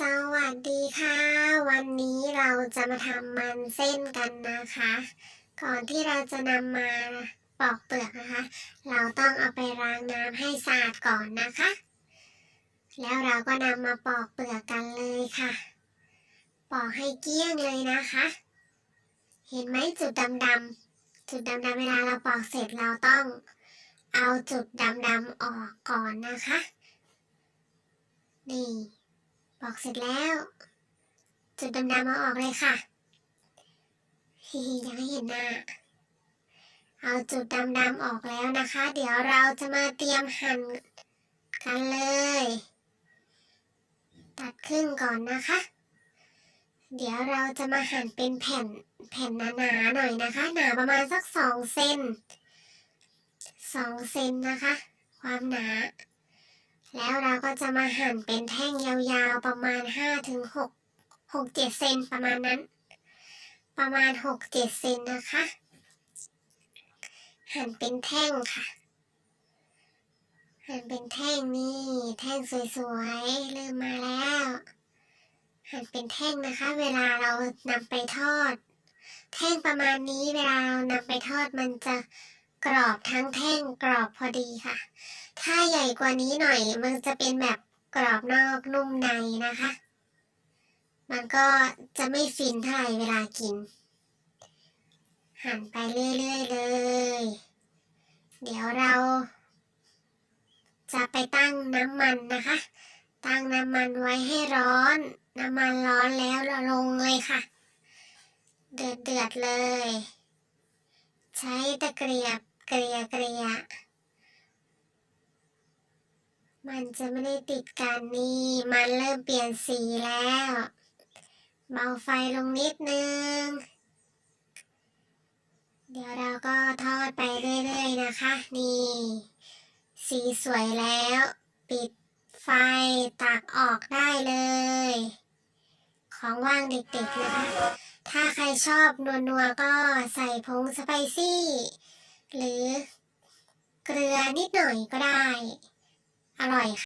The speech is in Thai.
สวัสดีค่ะ วันนี้เราจะมาทำมันเส้นกันนะคะ ก่อนที่เราจะนำมาปอกเปลือกนะคะ เราต้องเอาไปล้างน้ำให้สะอาดก่อนนะคะ แล้วเราก็นำมาปอกเปลือกกันเลยค่ะ ปอกให้เกลี้ยงเลยนะคะ เห็นไหมจุดดำๆจุดดำๆเวลาเราปอกเสร็จเราต้องเอาจุดดำๆออกก่อนนะคะ นี่ ปอกเสร็จแล้ว จุดดำๆมาออกเลยค่ะฮิฮิยังไม่เห็นหน้าเอาจุดดำๆออกแล้วนะคะ เดี๋ยวเราจะมาเตรียมหั่นกันเลย ตัดครึ่งก่อนนะคะ เดี๋ยวเราจะมาหั่นเป็นแผ่นแผ่นหนาๆหน่อยนะคะ หนาประมาณสักสองเซนสองเซนนะคะ ความหนา แล้วเราก็จะมาหั่นเป็นแท่งยาวๆประมาณห้าถึงหกหกเจ็ดเซนประมาณนั้น ประมาณหกเจ็ดเซนนะคะ หั่นเป็นแท่งค่ะ หั่นเป็นแท่งนี่ แท่งสวยๆ เริ่มมาแล้ว หั่นเป็นแท่งนะคะ เวลาเรานำไปทอด แท่งประมาณนี้เวลาเรานำไปทอดมันจะ กรอบทั้งแท่งกรอบพอดีค่ะ ถ้าใหญ่กว่านี้หน่อยมันจะเป็นแบบกรอบนอกนุ่มในนะคะ มันก็จะไม่ฟินเท่าไหร่เวลากิน หั่นไปเรื่อยๆเลย เดี๋ยวเราจะไปตั้งน้ำมันนะคะ ตั้งน้ำมันไว้ให้ร้อน น้ำมันร้อนแล้วเราลงเลยค่ะ เดือดเดือดๆเลย ใช้ตะเกียบ เกลียเกลียมันจะไม่ได้ติดกันนี่ มันเริ่มเปลี่ยนสีแล้ว เบาไฟลงนิดนึง เดี๋ยวเราก็ทอดไปเรื่อยๆนะคะ นี่ สีสวยแล้ว ปิดไฟตักออกได้เลย ของว่างเด็กๆนะคะ ถ้าใครชอบนัวๆก็ใส่ผงสไปซี่ หรือเกลือนิดหน่อยก็ได้ อร่อยค่ะ